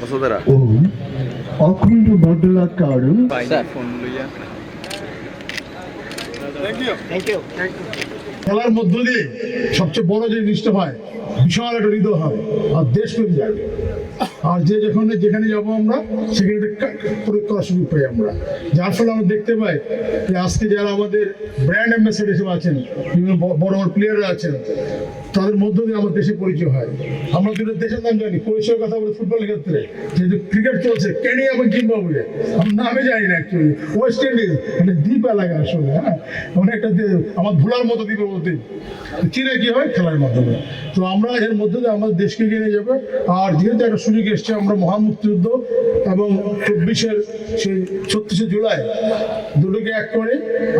বসুন্ধরা। ওম অখণ্ড খেলার মধ্য দিয়ে সবচেয়ে বড় যে জিনিসটা হয় বিশাল একটা হৃদয় হয় আর দেশ প্রেম জাগে আর যে যেখানে যেখানে যাব আমরা, সেখানে প্রয়োগ করার সুযোগ পাই আমরা। যার ফলে আমরা দেখতে পাই যে আজকে যারা আমাদের ব্র্যান্ড অ্যাম্বাসেডার হিসেবে আছেন, বিভিন্ন বড় বড় প্লেয়াররা আছেন, তাদের মধ্য দিয়ে আমার দেশের পরিচয় হয়। আমরা দুটো দেশের নাম জানি, পরিচয়ের কথা বলে ফুটবলের ক্ষেত্রে। যেহেতু ক্রিকেট চলছে কেনিয়া এবং জিম্বাবুয়ে? আমি নামে জানি না অ্যাকচুয়ালি ওয়েস্ট ইন্ডিজ মানে দ্বীপ এলাকা আসলে হ্যাঁ? মানে একটা আমার ভোলার মতো দ্বীপের মধ্যে। চিনে কি হয়? খেলার মাধ্যমে। তো আমরা এর মধ্যে দিয়ে আমাদের দেশকে এগিয়ে নিয়ে যাবে। আর যেহেতু একটা সুযোগ এসছে আমরা মহান মুক্তিযুদ্ধ এবং চব্বিশের সেই ছত্রিশে জুলাই দুটোকে এক করে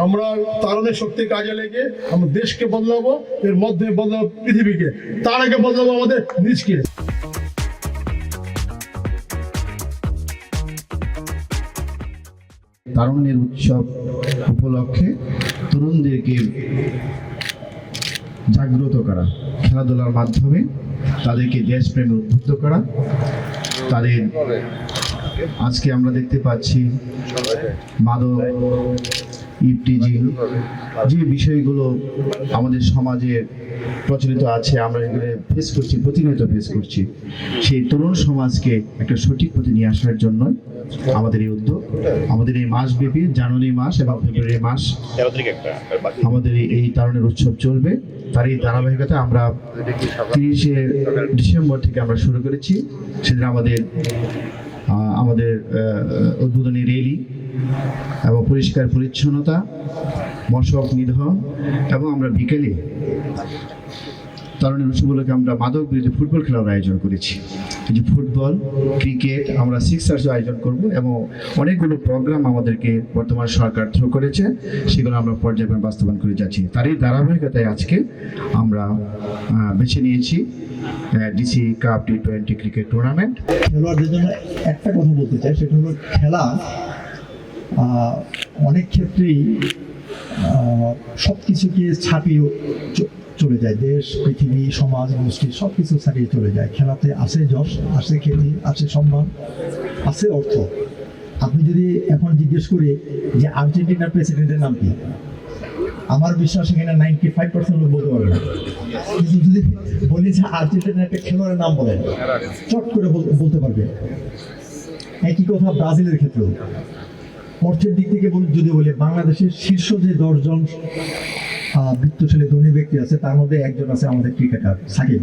আমরা তারণের শক্তি কাজে লেগে আমরা দেশকে বদলাবো, এর মধ্যে বদলাবো পৃথিবীকে। তার আগে বদলাবো আমাদের নিজকে। তারুণ্যের উৎসব উপলক্ষে তরুণদেরকে জাগ্রত করা। খেলাধুলার মাধ্যমে তাদেরকে দেশপ্রেমে উদ্বুদ্ধ করা। তাদের আজকে আমরা দেখতে পাচ্ছি মাদক ইফটিজিং যে বিষয়গুলো আমাদের সমাজে প্রচলিত আছে আমরা যেগুলো ফেস করছি প্রতিনিয়ত ফেস করছি। সেই তরুণ সমাজকে একটা সঠিক পথে নিয়ে আসার জন্য আমাদের এই উদ্যোগ আমাদের এই মাসব্যাপী জানুয়ারি মাস এবং ফেব্রুয়ারি মাস আমাদের এই- তারুণের উৎসব চলবে। তার এই ধারাবাহিকতা আমরা তিরিশে ডিসেম্বর থেকে আমরা শুরু করেছি। সেদিন আমাদের আমাদের উদ্বোধনী র্যালি এবং পরিষ্কার পরিচ্ছন্নতা মশক নিধন এবং আমরা বিকেলে তরুণের উৎসবগুলোকে আমরা মাদক বিরোধী ফুটবল খেলার আয়োজন করেছি। যে ফুটবল, ক্রিকেট আমরা সিক্সার্স আয়োজন করব এবং অনেকগুলো প্রোগ্রাম আমাদেরকে বর্তমান সরকার থ্রু করেছে, সেগুলো আমরা পর্যায়ক্রমে বাস্তবায়ন করে যাচ্ছি। তারই ধারাবাহিকতায় আজকে আমরা বেছে নিয়েছি DC cup T twenty cricket tournament খেলোয়াড়দের জন্য একটা কথা বলতে চাই, সেটা হলো খেলা অনেক ক্ষেত্রেই সব কিছুকে ছাপিয়ে চলে যায়। দেশ, পৃথিবী, সমাজ, গোষ্ঠী সব কিছু ছাড়িয়ে চলে যায়। খেলাতে আছে যশ, আছে খ্যাতি, আছে সম্মান, আছে অর্থ। আপনি যদি এখন জিজ্ঞেস করি যে আর্জেন্টিনার প্রেসিডেন্টের নাম কি? আমার বিশ্বাস এখানে নাইনটি ফাইভ পার্সেন্ট লোক বলতে পারবে না। কিন্তু যদি বলি যে আর্জেন্টিনার একটা খেলোয়াড়ের নাম বলেন, চট করে বল- বলতে পারবে। একই কথা ব্রাজিলের ক্ষেত্রেও। অর্থের দিক থেকে যদি বলি বাংলাদেশের শীর্ষ যে দশজন বৃত্তশালী ধনী ব্যক্তি আছে তার মধ্যে একজন আছে আমাদের ক্রিকেটার সাকিব।